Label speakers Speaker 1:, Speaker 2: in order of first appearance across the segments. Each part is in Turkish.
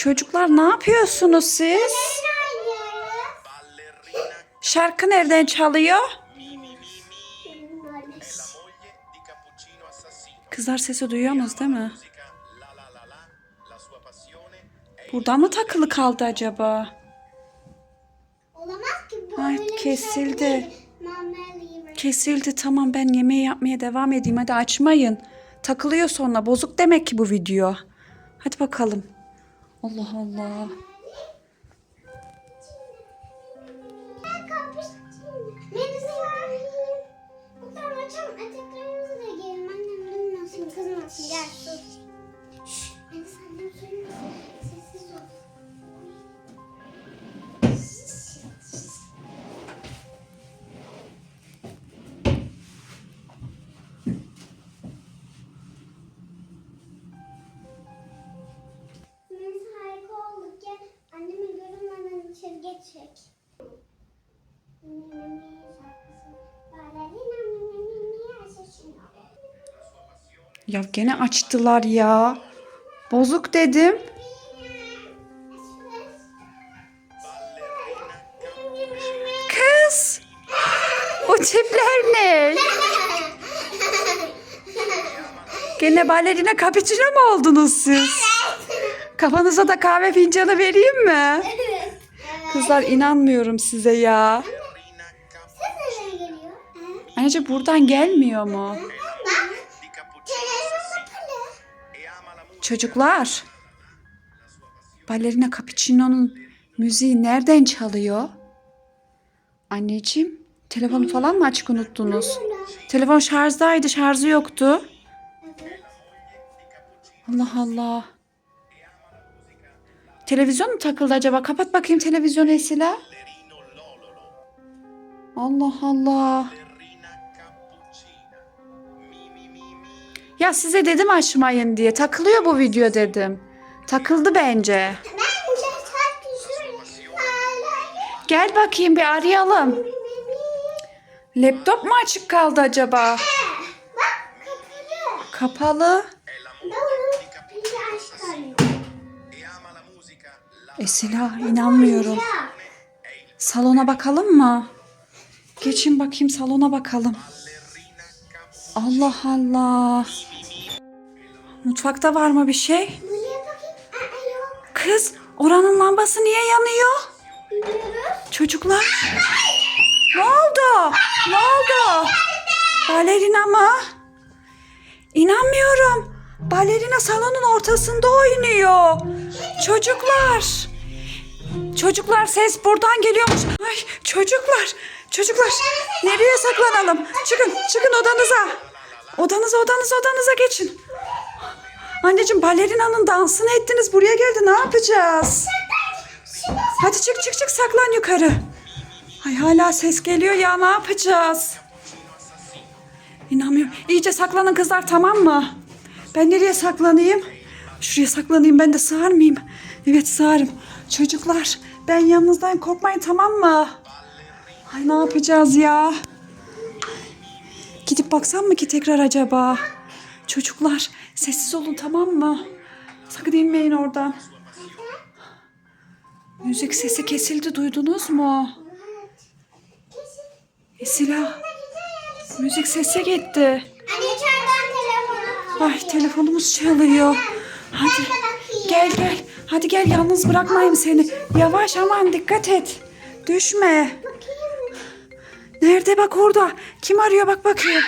Speaker 1: Çocuklar ne yapıyorsunuz siz? Şarkı nereden çalıyor? Kızlar sesi duyuyorsunuz değil mi? Burada mı takılı kaldı acaba?
Speaker 2: Olamaz ki bu
Speaker 1: Ay, kesildi.
Speaker 2: şey. Mamma
Speaker 1: Kesildi tamam ben yemeği yapmaya devam edeyim hadi açmayın. Takılıyor sonra bozuk demek ki bu video. Hadi bakalım. Allah Allah.
Speaker 2: Buradan açalım.
Speaker 1: Ya gene açtılar ya. Bozuk dedim. Kız. Bu tipler ne? Gene balerina cappuccino mu oldunuz siz? Kafanıza da kahve fincanı vereyim mi? Kızlar inanmıyorum size ya. Anneciğim buradan gelmiyor mu? Çocuklar. Ballerina Cappuccino'nun müziği nereden çalıyor? Anneciğim, telefonu falan mı açık unuttunuz? Telefon şarjdaydı, şarjı yoktu. Allah Allah. Televizyon mu takıldı acaba? Kapat bakayım televizyonu Esila. Allah Allah. Ya size dedim açmayın diye. Takılıyor bu video dedim. Takıldı bence. Gel bakayım bir arayalım. Laptop mu açık kaldı acaba?
Speaker 2: Kapalı.
Speaker 1: Esila inanmıyorum. Salona bakalım mı? Geçin bakayım salona bakalım. Allah Allah. Mutfakta var mı bir şey? Kız oranın lambası niye yanıyor? Çocuklar. Ne oldu? Ne oldu? Balerina mı? İnanmıyorum. Balerina salonun ortasında oynuyor. Çocuklar. Çocuklar ses buradan geliyormuş. Ay çocuklar. Çocuklar nereye saklanalım? Çıkın çıkın odanıza. Odanıza odanıza odanıza geçin. Anneciğim balerinanın dansını ettiniz buraya geldi ne yapacağız? Hadi çık çık çık saklan yukarı. Ay hala ses geliyor ya ne yapacağız? İnanmıyorum. İyice saklanın kızlar tamam mı? Ben nereye saklanayım? Şuraya saklanayım ben de sığar mıyım? Evet sığarım. Çocuklar ben yanınızdan korkmayın tamam mı? Ay ne yapacağız ya? Gidip baksam mı ki tekrar acaba? Çocuklar sessiz olun tamam mı? Sakın inmeyin oradan. Müzik sesi kesildi duydunuz mu? Esila müzik sesi gitti. Ay telefonumuz çalıyor. Hadi gel gel. Hadi gel yalnız bırakmayayım seni. Yavaş aman dikkat et. Düşme. Nerede bak orada. Kim arıyor bak bakayım.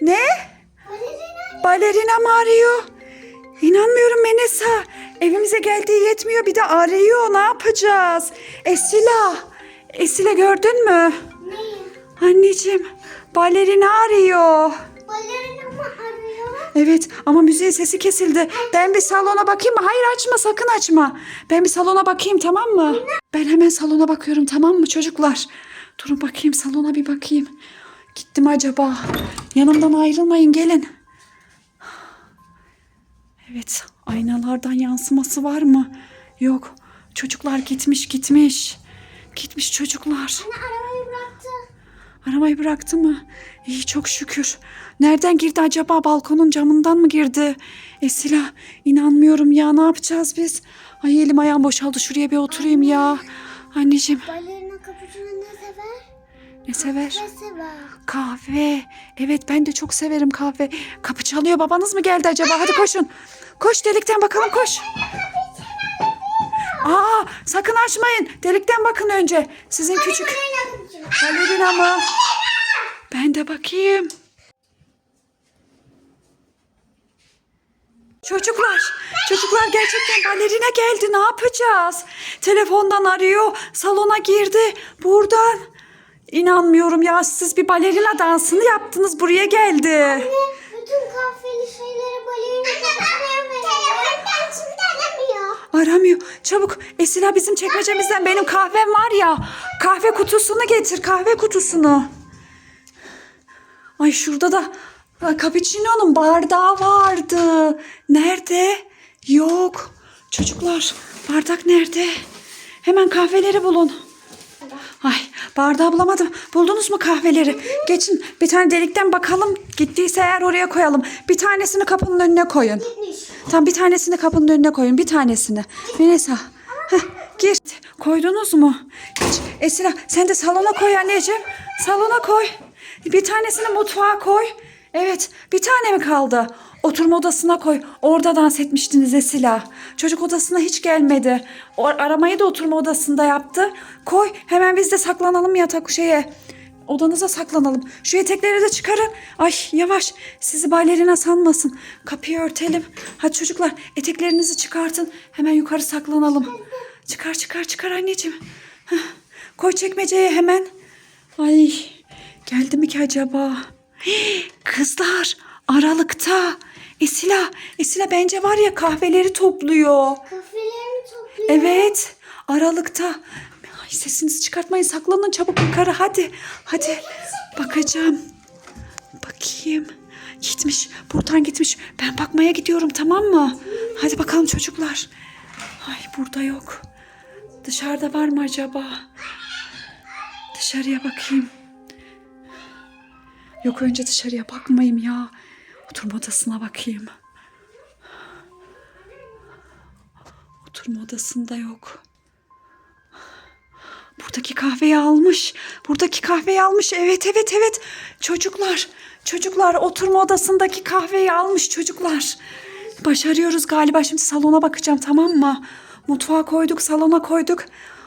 Speaker 1: Ne?
Speaker 2: Balerina.
Speaker 1: Mı arıyor? İnanmıyorum Menesa. Evimize geldiği yetmiyor bir de arıyor. Ne yapacağız? Esila. Esila gördün mü? Anneciğim balerina arıyor.
Speaker 2: Balerina?
Speaker 1: Evet ama müziğin sesi kesildi. Ben bir salona bakayım mı? Hayır açma sakın açma. Ben bir salona bakayım tamam mı? Ben hemen salona bakıyorum tamam mı çocuklar? Durun bakayım salona bir bakayım. Gitti mi acaba? Yanımdan ayrılmayın gelin. Evet aynalardan yansıması var mı? Yok. Çocuklar gitmiş gitmiş. Gitmiş çocuklar.
Speaker 2: Anne arabayı
Speaker 1: Arabayı bıraktı mı? İyi çok şükür. Nereden girdi acaba? Balkonun camından mı girdi? Esila inanmıyorum ya ne yapacağız biz? Ay elim ayağım boşaldı şuraya bir oturayım ya. Anneciğim
Speaker 2: Balerina cappuccino ne sever?
Speaker 1: ne sever?
Speaker 2: Ne sever?
Speaker 1: Kahve. Evet ben de çok severim kahve. Kapı çalıyor babanız mı geldi acaba? Hadi koşun. Koş delikten bakalım koş. Aa sakın açmayın. Delikten bakın önce. Sizin küçük
Speaker 2: Balerina
Speaker 1: mı? Ben de bakayım. Çocuklar, çocuklar gerçekten balerina geldi. Ne yapacağız? Telefondan arıyor, salona girdi. Buradan. İnanmıyorum ya. Siz bir balerina dansını yaptınız. Buraya geldi.
Speaker 2: Bütün kahveli şeyleri balerina cappuccino'ya veriyor. Telefondan şimdi aramıyor.
Speaker 1: Çabuk Esila bizim çekmecemizden benim kahvem var ya. Kahve kutusunu getir. Kahve kutusunu. Ay şurada da cappuccino'nun bardağı vardı. Nerede? Yok. Çocuklar bardak nerede? Hemen kahveleri bulun. Bardağı bulamadım. Buldunuz mu kahveleri? Geçin bir tane delikten bakalım. Gittiyse eğer oraya koyalım. Bir tanesini kapının önüne koyun. Tam bir tanesini kapının önüne koyun. Bir tanesini. Melisa. Heh, gir. Koydunuz mu? Geç. Esra sen de salona koy anneciğim. Salona koy. Bir tanesini mutfağa koy. Evet. Bir tane mi kaldı? Oturma odasına koy. Orada dans etmiştiniz Esila. Çocuk odasına hiç gelmedi. O aramayı da oturma odasında yaptı. Koy. Hemen biz de saklanalım yatak şeye. Odanıza saklanalım. Şu etekleri de çıkarın. Ay yavaş. Sizi balerina sanmasın. Kapıyı örtelim. Hadi çocuklar eteklerinizi çıkartın. Hemen yukarı saklanalım. Çıkar çıkar çıkar anneciğim. Koy çekmeceye hemen. Ay geldi mi ki acaba? Kızlar aralıkta. Esila, Esila bence var ya kahveleri topluyor.
Speaker 2: Kahvelerini topluyor.
Speaker 1: Evet, aralıkta. Ay, sesinizi çıkartmayın, saklanın çabuk yukarı hadi. Hadi, bakacağım. Bakayım. Gitmiş, buradan gitmiş. Ben bakmaya gidiyorum tamam mı? Hadi bakalım çocuklar. Ay burada yok. Dışarıda var mı acaba? Dışarıya bakayım. Yok önce dışarıya bakmayayım ya. Oturma odasına bakayım. Oturma odasında yok. Buradaki kahveyi almış. Buradaki kahveyi almış. Evet evet evet. Çocuklar. Çocuklar oturma odasındaki kahveyi almış çocuklar. Başarıyoruz galiba. Şimdi salona bakacağım tamam mı? Mutfağa koyduk, salona koyduk.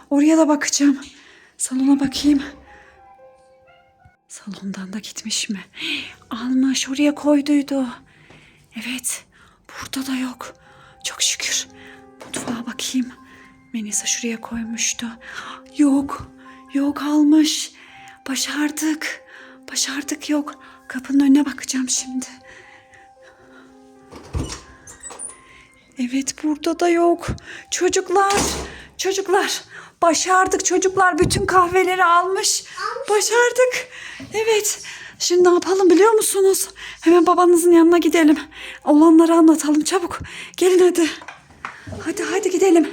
Speaker 1: Oraya da bakacağım. Salona bakayım. Salondan da gitmiş mi? Almış, oraya koyduydu. Evet, burada da yok. Çok şükür. Mutfağa bakayım. Melisa şuraya koymuştu. Yok, yok almış. Başardık. Başardık yok. Kapının önüne bakacağım şimdi. Evet burada da yok. Çocuklar, çocuklar başardık çocuklar bütün kahveleri almış. Başardık. Evet. Şimdi ne yapalım biliyor musunuz? Hemen babanızın yanına gidelim. Olanları anlatalım çabuk. Gelin hadi. Hadi hadi gidelim.